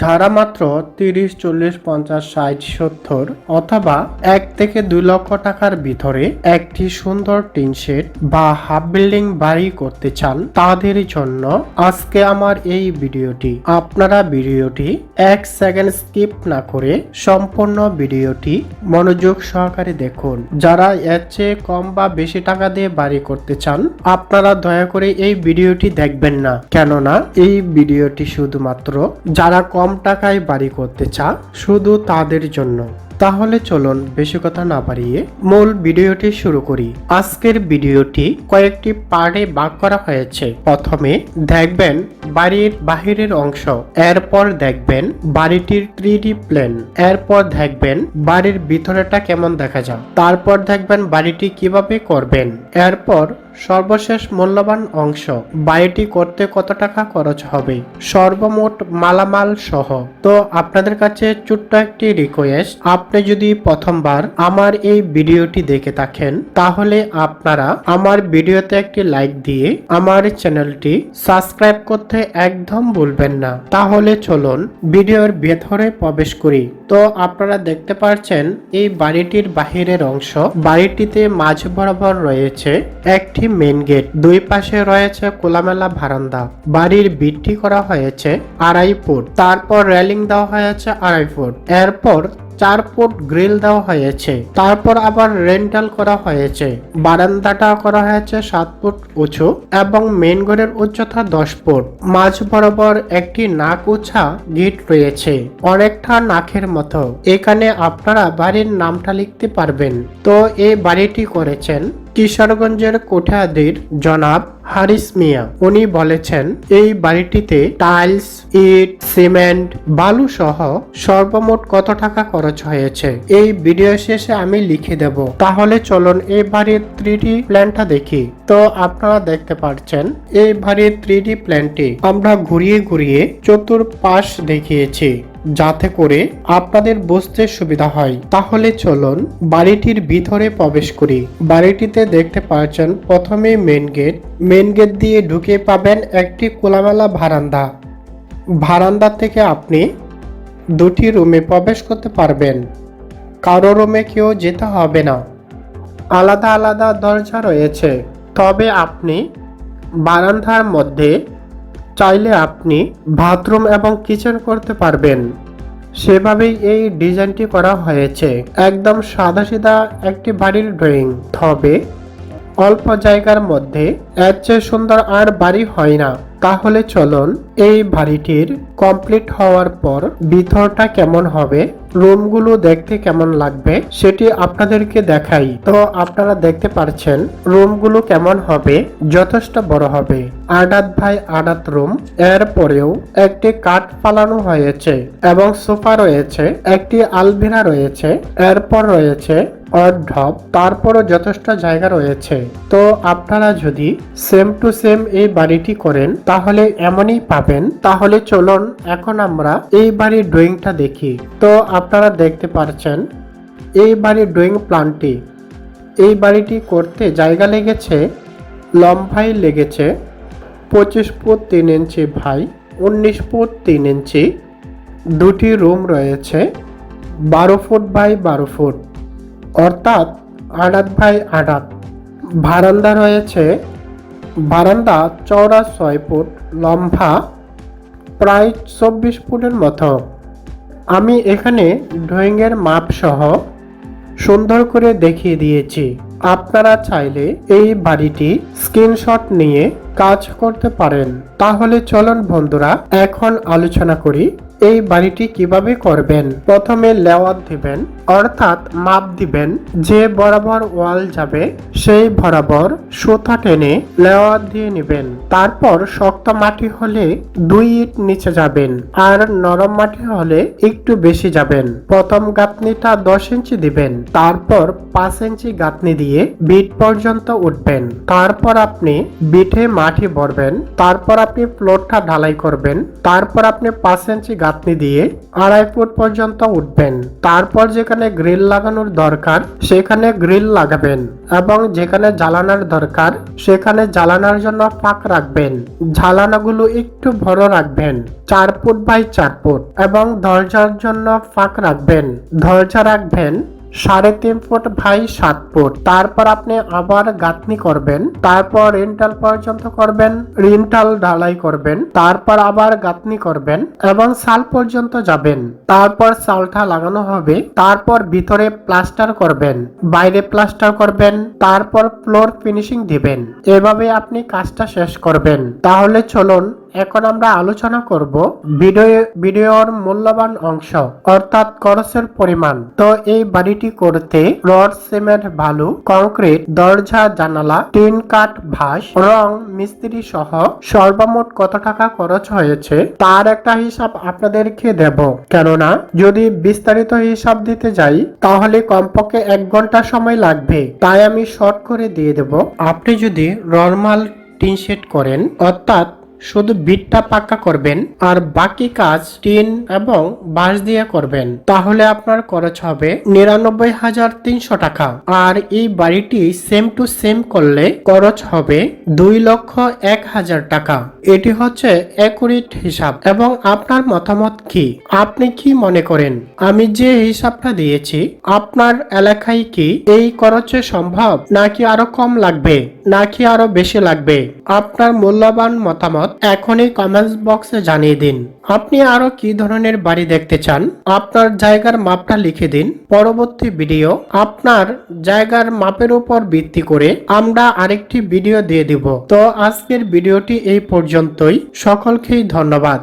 যারা মাত্র তিরিশ, চল্লিশ, পঞ্চাশ, ষাট, সত্তর অথবা এক থেকে দুই লক্ষ টাকার ভিতরে একটি সুন্দর টিন শেড বা হাফ বিল্ডিং বাড়ি করতে চান তাদের জন্য আজকে আমার এই ভিডিওটি। আপনারা ভিডিওটি এক সেকেন্ড স্কিপ না করে সম্পূর্ণ ভিডিওটি মনোযোগ সহকারে দেখুন। যারা এর চেয়ে কম বা বেশি টাকা দিয়ে বাড়ি করতে চান, আপনারা দয়া করে এই ভিডিওটি দেখবেন না। কেননা এই ভিডিওটি শুধুমাত্র যারা কম টাকায় বাড়ি করতে চা শুধু তাদের জন্য। তাহলে চলুন বেশি কথা না বাড়িয়ে মূল ভিডিওটি শুরু করি। আজকের ভিডিওটি কয়েকটি পার্টে ভাগ করা হয়েছে। প্রথমে দেখবেন বাড়ির বাহিরের অংশ, এরপর দেখবেন বাড়িটির থ্রি প্ল্যান এরপর দেখবেন বাড়ির ভিতরেটা কেমন দেখা যায়, তারপর দেখবেন বাড়িটি কীভাবে করবেন, এরপর সর্বশেষ মূল্যবান অংশ, বাড়িটি করতে কত টাকা খরচ হবে, সর্বমোট মালামাল সহ। তো আপনাদের কাছে ছোট্ট একটি রিকোয়েস্ট আপনি যদি প্রথমবার আমার এই ভিডিওটি দেখে থাকেন, তাহলে আপনারা আমার ভিডিওতে একটি লাইক দিয়ে আমার চ্যানেলটি সাবস্ক্রাইব করতে একদম ভুলবেন না। তাহলে চলুন ভিডিওর ভেতরে প্রবেশ করি। তো আপনারা দেখতে পাচ্ছেন এই বাড়িটির বাহিরের অংশ বাড়িটিতে মাঝ বরাবর রয়েছে একটি মেন গেট দুই পাশে রয়েছে কোলামেলা বারান্দা। বাড়ির বৃদ্ধি করা হয়েছে আড়াই ফুট। তারপর রেলিং দেওয়া হয়েছে আড়াই ফুট। এরপর চার ফুট গ্রিল দেওয়া হয়েছে। তারপর আবার রেন্টাল করা হয়েছে। বারান্দাটা করা হয়েছে সাত ফুট উঁচু এবং মেন ঘরের উচ্চতা দশ ফুট মাঝ বরাবর একটি নাক উঁচা গেট রয়েছে। অনেকটা নাকের মতো। এখানে আপনারা বাড়ির নামটা লিখতে পারবেন। তো এই বাড়িটি করেছেন কিশোরগঞ্জের কোঠাদির জনাব হারিস মিয়া। উনি বলেছেন, এই বাড়িটিতে টাইলস, ইট, সিমেন্ট, বালু সহ সর্বমোট কত টাকা খরচ হয়েছে? এই ভিডিও শেষে আমি লিখে দেব। তাহলে চলুন এই বাড়ির থ্রি প্ল্যানটা দেখি। তো আপনারা দেখতে পাচ্ছেন এই বাড়ির থ্রি প্ল্যানটি আমরা ঘুরিয়ে ঘুরিয়ে চতুর্পাশ দেখিয়েছি। যাতে করে আপনাদের বুঝতে সুবিধা হয়। তাহলে চলুন বাড়িটির ভিতরে প্রবেশ করি। বাড়িটিতে দেখতে পাচ্ছেন প্রথমে মেন গেট মেন গেট দিয়ে ঢুকে পাবেন একটি কোলামেলা বারান্দা। বারান্দা থেকে আপনি দুটি রুমে প্রবেশ করতে পারবেন। কারও রুমে কেউ যেতে হবে না। আলাদা আলাদা দরজা রয়েছে। তবে আপনি বারান্দার মধ্যে চাইলে আপনি বাথরুম এবং কিচেন করতে পারবেন। সেভাবেই এই ডিজাইনটি করা হয়েছে। একদম সাদাসিধা একটি বাড়ির ড্রয়িং। তবে অল্প জায়গার মধ্যে এর চেয়ে সুন্দর আর বাড়ি হয় না। তাহলে চলুন এই বাড়িটির কমপ্লিট হওয়ার পর ভিতরটা কেমন হবে রুমগুলো দেখতে কেমন লাগবে সেটি আপনাদেরকে দেখাই। তো আপনারা দেখতে পারছেন রুমগুলো কেমন হবে, যথেষ্ট বড় হবে। আডাত ভাই আডাত রুম এরপরেও একটি কাঠ ফালানো হয়েছে এবং সোফা রয়েছে, একটি আলমিরা রয়েছে, এরপর রয়েছে অর্ধব, তারপরও যথেষ্ট জায়গা রয়েছে। তো আপনারা যদি সেম টু সেম এই বাড়িটি করেন, তাহলে এমনই পাবেন। তাহলে চলুন, এখন আমরা এই বাড়ির ড্রয়িংটা দেখি। তো আপনারা দেখতে পারছেন, এই বাড়ির ড্রয়িং প্ল্যানটি। এই বাড়িটি করতে জায়গা লেগেছে, লম্বাই লেগেছে, পঁচিশ ফুট তিন ইঞ্চি ভাই, উনিশ ফুট তিন ইঞ্চি, দুটি রুম রয়েছে, বারো ফুট বাই বারো ফুট। অর্থাৎ আড়াত বাই আড়াত। বারান্দা রয়েছে বারান্দা চওড়া ছয় ফুট, লম্বা প্রায় চব্বিশ ফুটের মতো। আমি এখানে ড্রয়িংয়ের মাপ সহ সুন্দর করে দেখিয়ে দিয়েছি। আপনারা চাইলে এই বাড়িটি স্ক্রিনশট নিয়ে কাজ করতে পারেন। তাহলে চলুন বন্ধুরা, এখন আলোচনা করি এই বাড়িটি কীভাবে করবেন? প্রথমে লেওয়াত দিবেন, অর্থাৎ মাপ দিবেন, যে বরাবর ওয়াল যাবে, সেই বরাবর সুতা টেনে লেওয়াত দিয়ে নেবেন। তারপর শক্ত মাটি হলে দুই ইট নিচে যাবেন, আর নরম মাটি হলে একটু বেশি যাবেন। প্রথম গাঁথনিটা দশ ইঞ্চি দিবেন, তারপর পাঁচ ইঞ্চি গাঁথনি দিয়ে বিট পর্যন্ত উঠবেন। তারপর আপনি বিটে মাটি ভরবেন, তারপর আপনি ফ্লোরটা ঢালাই করবেন, তারপর আপনি পাঁচ ইঞ্চি গাঁথনি দিয়ে আড়াই ফুট পর্যন্ত উঠবেন। তারপর যেখানে গ্রিল লাগানোর দরকার, সেখানে গ্রিল লাগাবেন এবং যেখানে জ্বালানার দরকার, সেখানে জ্বালানার জন্য ফাঁক রাখবেন। জ্বালানাগুলো একটু বড় রাখবেন, চার ফুট বাই চার ফুট, এবং দরজার জন্য ফাঁক রাখবেন। দরজা রাখবেন সাড়ে তিন ফুট ভাই সাত ফুট। তারপর আপনি আবার গাঁথনি করবেন, তারপর রেন্টাল পর্যন্ত করবেন, রেন্টাল ঢালাই করবেন, তারপর আবার গাঁথনি করবেন এবং সাল পর্যন্ত যাবেন। তারপর সালটা লাগানো হবে, তারপর ভিতরে প্লাস্টার করবেন, বাইরে প্লাস্টার করবেন, তারপর ফ্লোর ফিনিশিং দিবেন। এভাবে আপনি কাজটা শেষ করবেন। তাহলে চলুন এখন আমরা আলোচনা করব ভিডিও ভিডিওর মূল্যবান অংশ, অর্থাৎ খরচের পরিমাণ। তো এই বাড়িটি করতে রড, সিমেন্ট, বালু, কংক্রিট, দরজা, জানালা, টিন কাঠ ভাস রং, মিস্ত্রি সহ সর্বমোট কত টাকা খরচ হয়েছে তার একটা হিসাব আপনাদেরকে দেব। কেননা যদি বিস্তারিত হিসাব দিতে যাই, তাহলে কমপক্ষে এক ঘণ্টা সময় লাগবে। তাই আমি শর্ট করে দিয়ে দেব। আপনি যদি নর্মাল টিন শেড করেন, অর্থাৎ শুধু বিটটা পাক্কা করবেন আর বাকি কাজ টিন এবং বাঁশ দিয়ে করবেন। তাহলে আপনার খরচ হবে নিরানব্বই হাজার তিনশো টাকা। আর এই বাড়িটি সেম টু সেম করলে খরচ হবে দুই লক্ষ এক হাজার টাকা। এটি হচ্ছে একুরিট হিসাব। এবং আপনার মতামত কি? আপনি কি মনে করেন? আমি যে হিসাবটা দিয়েছি, আপনার এলাকায় কি এই খরচে সম্ভব নাকি আরও কম লাগবে? নাকি আরও বেশি লাগবে? আপনার মূল্যবান মতামত এখনই কমেন্টস বক্সে জানিয়ে দিন। আপনি আরও কি ধরনের বাড়ি দেখতে চান? আপনার জায়গার মাপটা লিখে দিন। পরবর্তী ভিডিও আপনার জায়গার মাপের উপর ভিত্তি করে আমরা আরেকটি ভিডিও দিয়ে দিব। তো আজকের ভিডিওটি এই পর্যন্তই। সকলকেই ধন্যবাদ।